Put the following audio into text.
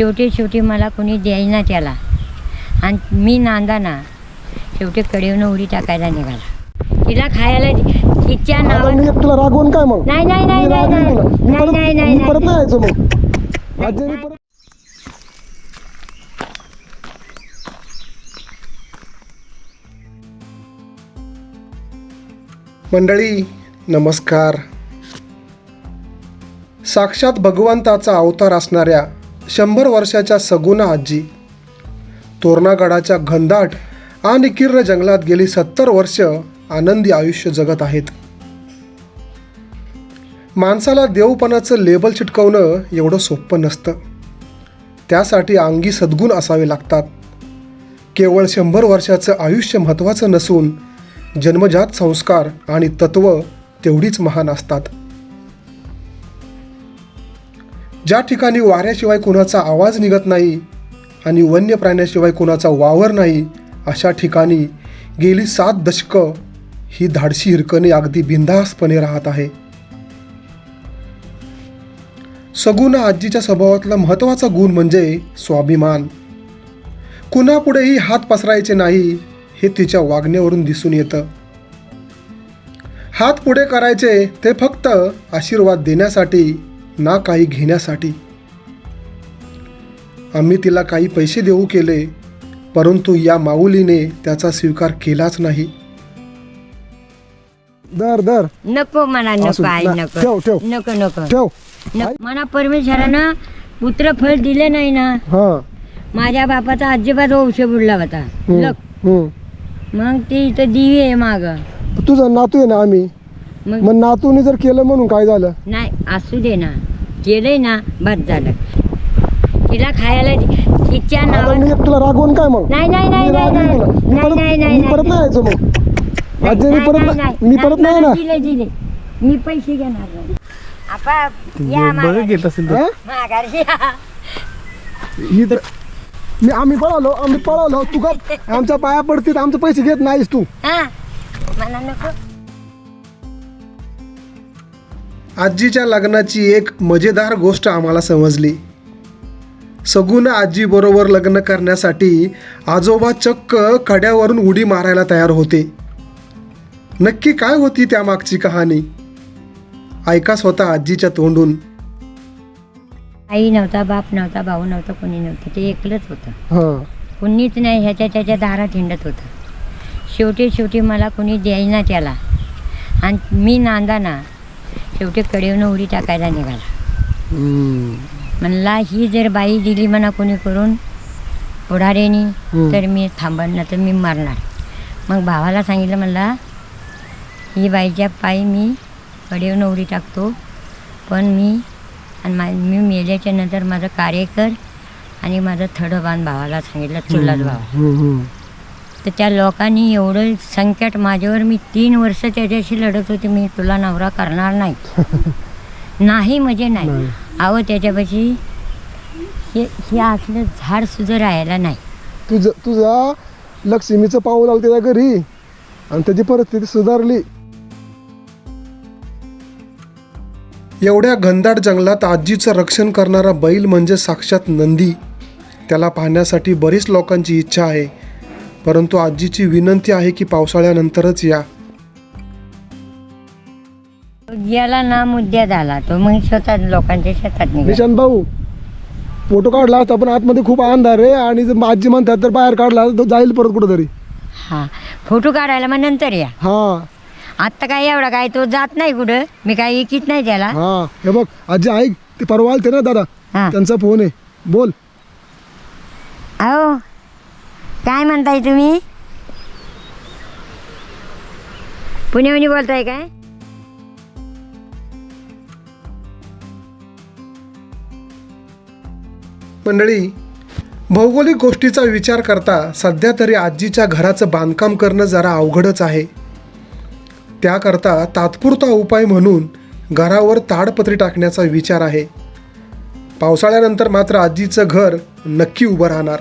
शेवटी शेवटी मला कोणी द्यायना त्याला. आणि मी नांदाना शेवटी कडेवनं उडी टाकायला निघाला. तिला खायला तिच्या तुला रागवून काय मग? नाही नाही नाही नाही नाही परत- नाही नाही मी परत नाही. नाही. यायचो मग आजीने परत मंडळी नमस्कार. साक्षात भगवंताचा अवतार असणाऱ्या शंभर वर्षाच्या सगुना आजी. तोरणागडाच्या घनदाट आणि किर्र जंगलात गेली सत्तर वर्ष आनंदी आयुष्य जगत आहेत. माणसाला देवपणाचं लेबल चिटकवणं एवढं सोपं नसतं. त्यासाठी अंगी सद्गुण असावे लागतात. केवळ शंभर वर्षाचं आयुष्य महत्त्वाचं नसून जन्मजात संस्कार आणि तत्त्व तेवढीच महान असतात. ज्या ठिकाणी वाऱ्याशिवाय कुणाचा आवाज निघत नाही आणि वन्य प्राण्याशिवाय कुणाचा वावर नाही अशा ठिकाणी गेली सात दशकं ही धाडशी हिरकणे अगदी बिनधास्तपणे राहत आहे. सगुण आजीच्या स्वभावातला महत्त्वाचा गुण म्हणजे स्वाभिमान. कुणापुढेही हात पसरायचे नाही हे तिच्या वागण्यावरून दिसून येतं. हात पुढे करायचे ते फक्त आशीर्वाद देण्यासाठी ना काही घेण्यासाठी. आम्ही तिला काही पैसे देऊ केले परंतु या माऊलीने त्याचा स्वीकार केलाच नाही. दर दर. नको मला नको. आई नको. ठेव. नको नको. ठेव. नको. मला परमेश्वरानं पुत्र फळ दिले नाही ना. हा. माझ्या बापाचा अजिबात वंश बुडला होता. हम्म. मग ते इथं दिवे आहे माग. तुझा नातू आहे ना आम्ही? मग? मग नातूने जर केलं म्हणून काय झालं? नाही असू दे ना. केलंय ना बस झालं. तिला खायला दि- तिच्या आता मी तुला रागवून काय मग? नाही नाही नाही मी नाही रागवेन नाही. तुला. मी नाही परत- नाही नाही मी परत नाही यायचो मग. आजीने नाही, परत नाही, नाही- मी परत नाही ना दिले दिले. मी पैसे घेणार नाही. आपा या माघारी. माघारी या. ही तर मी आम्ही पळालो आम्ही पळालो. तू का आमच्या पाया पडतील आमचे पैसे घेत नाहीस तू. हा. मला नको. आजीच्या लग्नाची एक मजेदार गोष्ट आम्हाला समजली. सगुण आजी बरोबर लग्न करण्यासाठी आजोबा चक्क कड्यावरून उडी मारायला तयार होते. नक्की काय होती त्या मागची कहाणी? ऐका स्वतः आजीच्या तोंडून. आई नव्हता बाप नव्हता भाऊ नव्हता कोणी नव्हतं ते एकलंच होतं. हां. कुणीच नाही ह्याच्या त्याच्या दारात हिंडत होतं. शेवटी शेवटी मला कोणी द्यायना त्याला. आणि मी नांदाना शेवटी कडेवनं उडी टाकायला निघाला. म्हणला ही जर बाई दिली म्हणा कोणी करून हम्म. तर मी थांबण ना तर मी मारणार. मग भावाला सांगितलं म्हणला ही बाईच्या पायी मी कडेवनं उडी टाकतो पण मी आणि मा मी मेल्याच्या नंतर माझं कार्य कर आणि माझं थडं बांध. भावाला सांगितलं चुलत भावा. तर त्या लोकांनी एवढं संकट माझ्यावर मी तीन वर्ष त्याच्याशी लढत होते मी तुला नवरा करणार नाही. नाही म्हणजे नाही. अहो त्याच्यापाशी हे हे असलं झाड सुद्धा राहायला नाही. तुझ तुझा लक्ष्मीचं पाऊल आलं त्याच्या घरी आणि त्याची परिस्थिती सुधारली. एवढ्या घनदाट जंगलात आजीचं रक्षण करणारा बैल म्हणजे साक्षात नंदी. त्याला पाहण्यासाठी बरीच लोकांची इच्छा आहे. परंतु आजीची विनंती आहे की पावसाळ्यानंतरच या. गेला ना मुद्द्या झाला तो मग स्वतः लोकांच्या शेतात निघाला. निशांत भाऊ फोटो काढला असता पण आतमध्ये खूप अंधार आहे आणि जर आजी म्हणतात तर बाहेर काढला तर तो जाईल परत कुठंतरी. हा फोटो काढायला मग नंतर या. हा. आत्ता काय एवढा काय तो जात नाही कुठं मी काय इकीत नाही त्याला. हा हे बघ आजी ऐक ते परवा आलते ना दादा हा. त्यांचा फोन आहे बोल. अहो काय म्हणताय तुम्ही? पुण्याहून बोलताय काय? मंडळी भौगोलिक गोष्टीचा विचार करता सध्या तरी आजीच्या घराचं बांधकाम करणं जरा अवघडच आहे. त्याकरता तात्पुरता उपाय म्हणून घरावर ताडपत्री टाकण्याचा विचार आहे. पावसाळ्यानंतर मात्र आजीचं घर नक्की उभं राहणार.